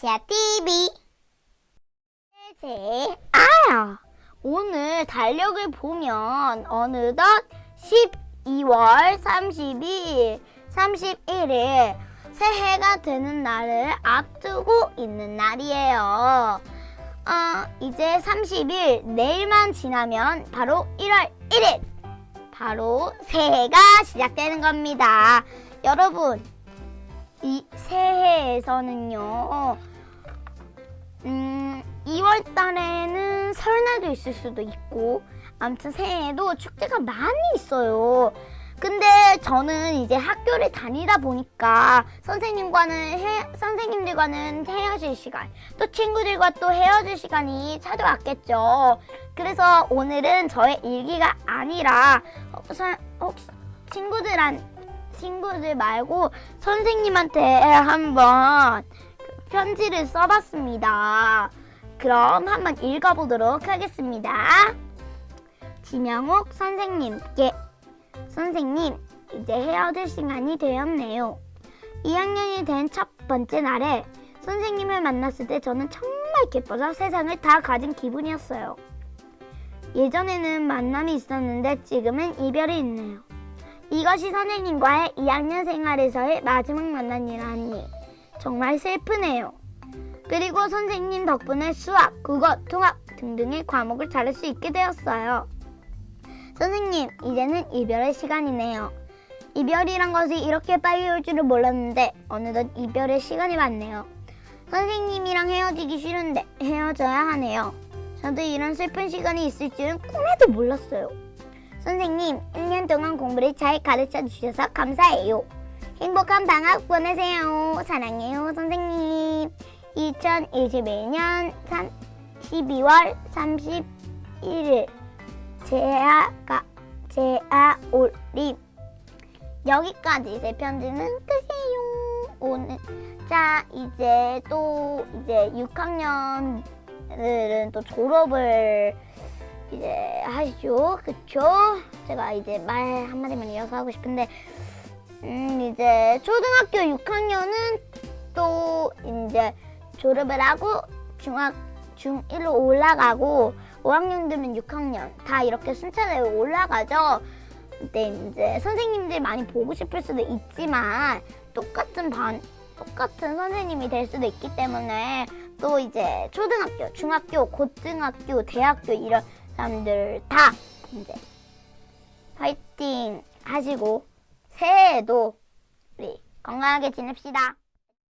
지아 TV. 제 아, 오늘 달력을 보면 어느덧 12월 30일, 31일 새해가 되는 날을 앞두고 있는 날이에요. 어, 이제 30일 내일만 지나면 바로 1월 1일 바로 새해가 시작되는 겁니다. 여러분, 이 새해에서는요, 음, 2월 달에는 설날도 있을 수도 있고, 아무튼 새해에도 축제가 많이 있어요. 근데 저는 이제 학교를 다니다 보니까 선생님과는 해, 선생님들과는 헤어질 시간, 또 친구들과 또 헤어질 시간이 찾아왔겠죠. 그래서 오늘은 저의 일기가 아니라 어, 서- 혹시 친구들한 친구들 말고 선생님한테 한번 그 편지를 써봤습니다. 그럼 한번 읽어보도록 하겠습니다. 지명욱 선생님께 선생님 이제 헤어질 시간이 되었네요. 2학년이 된 첫 번째 날에 선생님을 만났을 때 저는 정말 기뻐서 세상을 다 가진 기분이었어요. 예전에는 만남이 있었는데 지금은 이별이 있네요. 이것이 선생님과의 2학년 생활에서의 마지막 만남이라니 정말 슬프네요. 그리고 선생님 덕분에 수학, 국어, 통학 등등의 과목을 잘할 수 있게 되었어요. 선생님, 이제는 이별의 시간이네요. 이별이란 것이 이렇게 빨리 올 줄을 몰랐는데 어느덧 이별의 시간이 왔네요. 선생님이랑 헤어지기 싫은데 헤어져야 하네요. 저도 이런 슬픈 시간이 있을 줄은 꿈에도 몰랐어요. 선생님, 1년 동안 공부를 잘 가르쳐 주셔서 감사해요. 행복한 방학 보내세요. 사랑해요, 선생님. 2021년 12월 31일 제아가 제아 올림 여기까지 제 편지는 끝이에요. 오늘 자 이제 또 이제 6학년들은 또 졸업을 이제 하시죠, 그쵸? 제가 이제 말 한마디만 이어서 하고 싶은데 음 이제 초등학교 6학년은 또 이제 졸업을 하고 중학 중1로 올라가고 5학년들은 6학년 다 이렇게 순차대로 올라가죠. 근데 이제 선생님들 많이 보고 싶을 수도 있지만 똑같은 반 똑같은 선생님이 될 수도 있기 때문에 또 이제 초등학교, 중학교, 고등학교, 대학교 이런 사람들 다 이제 화이팅 하시고 새해에도 우리 건강하게 지냅시다.